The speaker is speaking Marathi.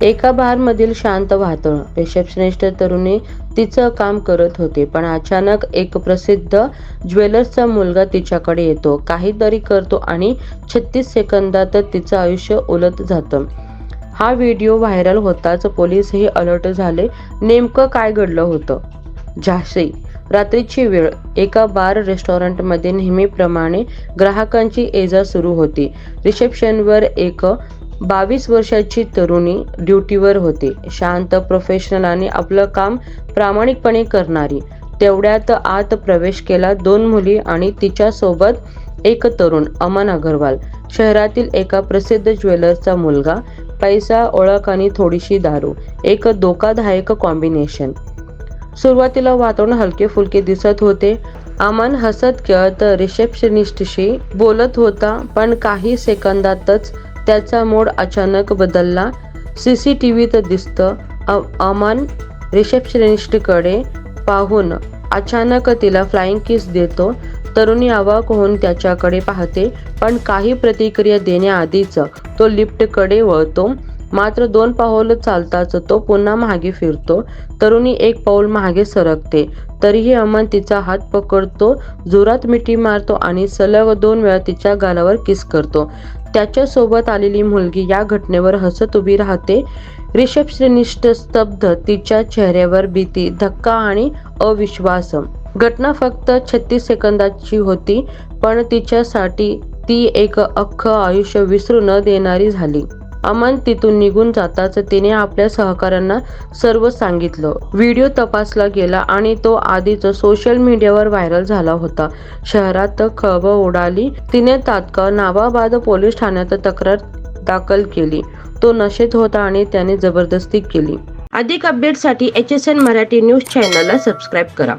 एका बारमधील शांत वातावरण. रिसेप्शनिस्ट तरुणी तिचं काम करत होते पण अचानक एक प्रसिद्ध ज्वेलर्सचा मुलगा तिच्याकडे येतो. काहीतरी करतो आणि छत्तीस सेकंदात तिचं आयुष्य उलट जातं. हा व्हिडिओ व्हायरल होताच पोलीसही अलर्ट झाले. नेमकं काय घडलं होतं? झाशी. रात्रीची वेळ. एका बार रेस्टॉरंटमध्ये नेहमीप्रमाणे ग्राहकांची एजा सुरू होती. रिसेप्शनवर एक बावीस वर्षाची तरुणी ड्युटीवर होती. शांत प्रोफेशनल आणि आपलं काम प्रामाणिकपणे करणारी. तेवढ्यात आत प्रवेश केला दोन मुली आणि तिच्यासोबत एक तरुण अमन अगरवाल. शहरातील एका प्रसिद्ध ज्वेलर्सचा मुलगा पैसा ओळख आणि थोडीशी दारू एक धोकादायक कॉम्बिनेशन सुरुवातीला वातावरण हलके फुलके दिसत होते. अमन हसत खेळत रिसेप्शनिस्टशी बोलत होता पण काही सेकंदातच त्याचा मोड अचानक बदलला. सी सी टी व्हीत दिसतं अ- अमन रिसेप्शनिस्टकडे पाहून अचानक तिला फ्लाइंग किस देतो. तरुणी अवाक होऊन त्याच्याकडे पाहते पण काही प्रतिक्रिया देण्याआधीच तो लिफ्टकडे वळतो. मात्र दोन पाऊल चालताच तो पुन्हा मागे फिरतो. तरुणी एक पाऊल मागे सरकते. तरीही अमन तिचा हात पकडतो जोरात मिठी मारतो आणि सलग दोन वेळा तिच्या गालावर किस करतो. त्याच्यासोबत आलेली मुलगी या घटनेवर हसत उभी राहते. रिसेप्शनिस्ट स्तब्ध तिच्या चेहऱ्यावर भीती धक्का आणि अविश्वास घटना फक्त छत्तीस सेकंदाची होती पण तिच्यासाठी ती एक अख्खं आयुष्य विसरू न देणारी झाली. अमन तिथून निघून जाताच तिने आपल्या सहकाऱ्यांना सर्व सांगितलं. व्हिडिओ तपासला गेला आणि तो आधीच सोशल मीडियावर व्हायरल झाला होता. शहरात खळबळ उडाली. तिने तात्काळ नावाबाद पोलीस ठाण्यात तक्रार दाखल केली. तो नशेत होता आणि त्याने जबरदस्ती केली. अधिक अपडेटसाठी H S N Marathi news चॅनलला सबस्क्राईब करा.